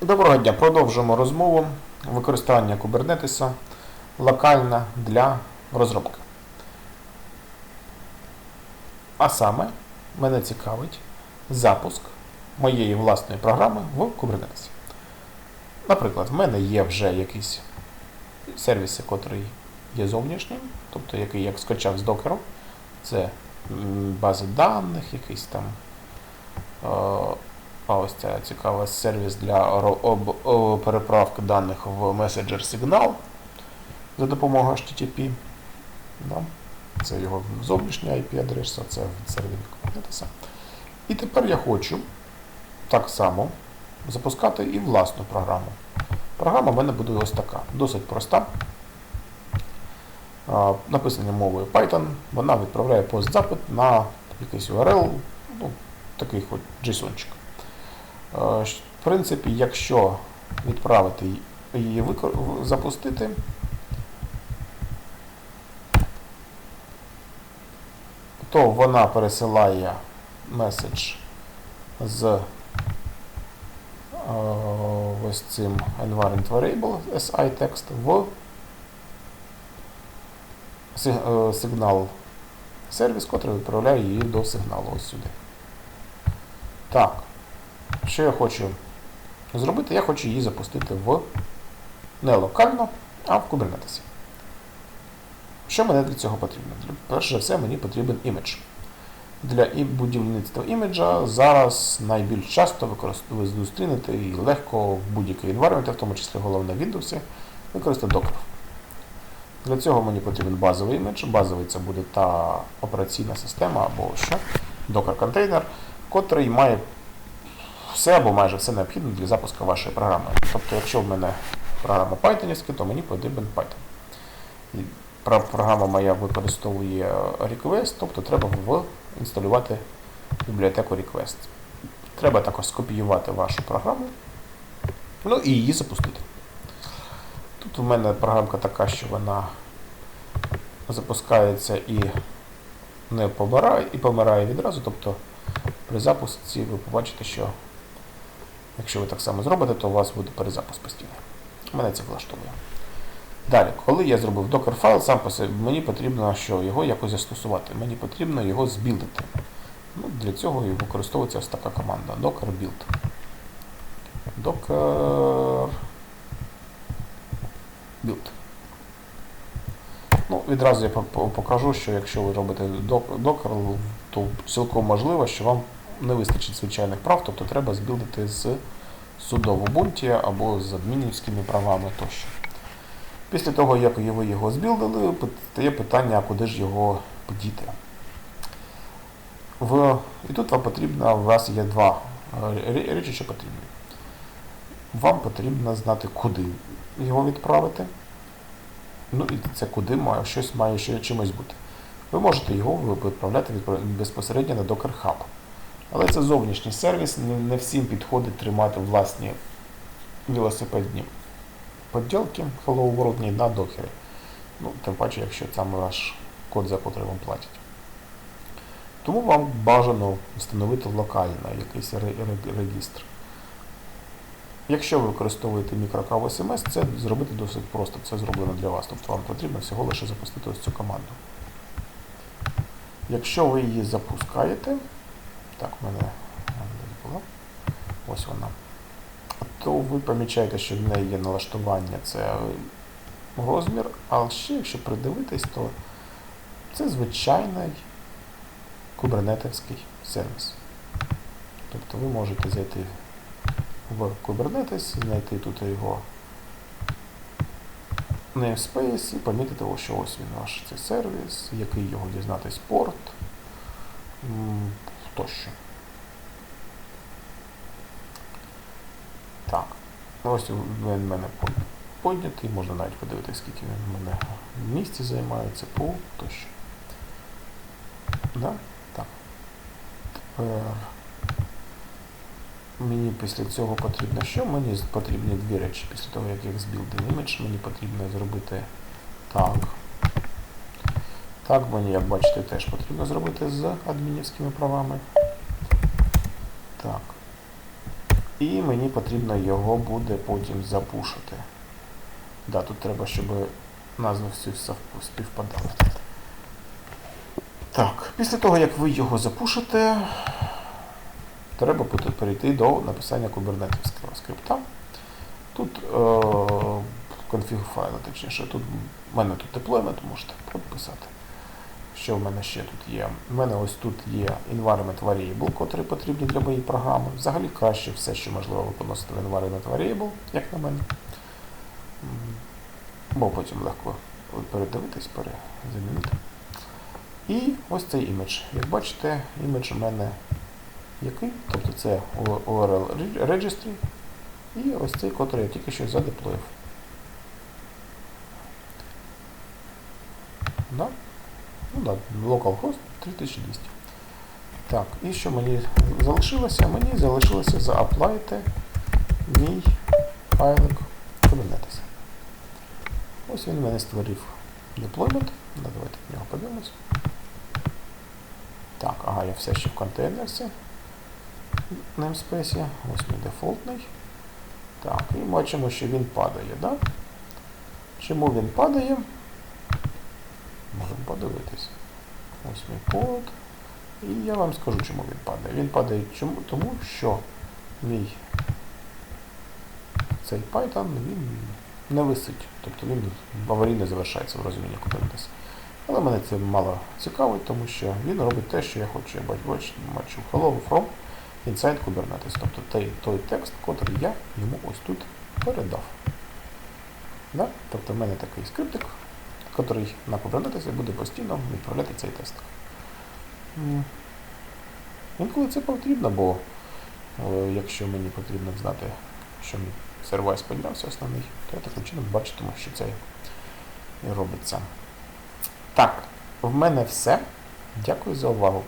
Доброго дня. Продовжуємо розмову використання Kubernetes локально для розробки. А саме, мене цікавить запуск моєї власної програми в Kubernetes. Наприклад, в мене є вже якісь сервіси, котрий є зовнішнім, тобто який я скачав з докеру. Це бази даних, якийсь там. А ось ця цікава сервіс для переправки даних в меседжер Signal за допомогою HTTP. Це його зовнішня IP-адреса, це всередині Kubernetes. І тепер я хочу так само запускати і власну програму. Програма в мене буде ось така, досить проста. А, Написана мовою Python, вона відправляє пост-запит на якийсь URL, ну, такий хоч JSON-чик. Е, В принципі, якщо відправити її запустити, то вона пересилає меседж з е, ось цим environment variable SI текст в е, сигнал сервіс, котрий відправляє її до сигналу ось сюди. Так. Що я хочу зробити? Я хочу її запустити в не локально, а в Kubernetes. Що мені для цього потрібно? Перш за все, мені потрібен імідж. Для будівництва іміджа зараз найбільш часто ви зустрінете і легко в будь-якій environment, в тому числі головне в Windows, використати Docker. Для цього мені потрібен базовий імідж. Базовий це буде та операційна система або що, Docker контейнер, котрий має все або майже все необхідне для запуску вашої програми. Тобто, якщо в мене програма Python, то мені потрібен Python. Програма моя використовує request, тобто треба інсталювати бібліотеку request. Треба також скопіювати вашу програму, ну і її запустити. Тут у мене програмка така, що вона запускається і не помирає, і помирає відразу. Тобто при запуску ви побачите, що Якщо ви так само зробите, то у вас буде перезапуск постійний. Мене це влаштовує. Далі, коли я зробив докер файл, сам по собі, мені потрібно що його якось застосувати. Мені потрібно його збілдити. Ну, для цього і використовується ось така команда docker build. Docker build. Ну, відразу я по- по- покажу, що якщо ви робите док- Docker, то цілком можливо, що вам не вистачить звичайних прав, тобто треба збілдити з судов Ubuntu або з адмінівськими правами тощо. Після того, як ви його збілдили, стає питання, куди ж його подіти. В... І тут вам потрібно, у вас є два е, речі, що потрібні. Вам потрібно знати, куди його відправити. Ну і це куди має, щось має ще чимось бути. Ви можете його відправляти безпосередньо на Docker Hub. Але це зовнішній сервіс, не, всім підходить тримати власні велосипедні поділки Hello World на докері. Ну, тим паче, якщо там ваш код, за котрий вам платять. Тому вам бажано встановити локально якийсь ре- ре- регістр. Якщо ви використовуєте мікрокав SMS, це зробити досить просто, це зроблено для вас. Тобто вам потрібно всього лише запустити ось цю команду. Якщо ви її запускаєте, так, в мене десь була. Ось вона. То ви помічаєте, що в неї є налаштування, це розмір, але ще, якщо придивитись, то це звичайний кубернетівський сервіс. Тобто ви можете зайти в Kubernetes, знайти тут його namespace і помітити, що ось він ваш цей сервіс, який його дізнатись порт тощо. Так. Ну, Ось він в мене по- піднятий, можна навіть подивитися, скільки він в мене в місці займає, це тощо. Да? Так. Тепер мені після цього потрібно що? Мені потрібні дві речі після того, як я збілдив імідж, мені потрібно зробити так. Так, мені, як бачите, теж потрібно зробити з адмінівськими правами. Так. І мені потрібно його буде потім запушити. Да, тут треба, щоб назви всі співпадали. Так, після того, як ви його запушите, треба перейти до написання кубернетівського скрипта. Тут е, конфіг файла, точніше, тут в мене тут деплоймент, можете підписати. Що в мене ще тут є? У мене ось тут є environment variable, котрий потрібний для моєї програми. Взагалі краще все, що можливо ви поносите в environment variable, як на мене. Бо потім легко передивитись, перезамінити. І ось цей імідж. Як бачите, імідж у мене який? Тобто це URL registry. І ось цей, котрий я тільки що задеплоїв. Да? Ну да, localhost 3200. Так, і що мені залишилося? Мені залишилося зааплайти мій файлик Kubernetes. Ось він в мене створив деплоймент. Да, давайте в нього подивимось. Так, ага, я все ще в контейнерсі namespace. Ось мій дефолтний. Так, і бачимо, що він падає, да? Чому він падає? Можемо подивитись. Ось мій код. І я вам скажу, чому він падає. Він падає чому? тому, що мій цей Python він не висить. Тобто він аварійно завершається в розумінні Kubernetes. Але мене це мало цікавить, тому що він робить те, що я хочу. Я бачу hello from inside Kubernetes. Тобто той, той текст, котрий я йому ось тут передав. Да? Тобто в мене такий скриптик, котрий на Kubernetes буде постійно відправляти цей тест. Інколи це потрібно, бо е, якщо мені потрібно знати, що мій сервайс піднявся основний, то я таким чином бачитиму, що це робиться. Так, в мене все. Дякую за увагу.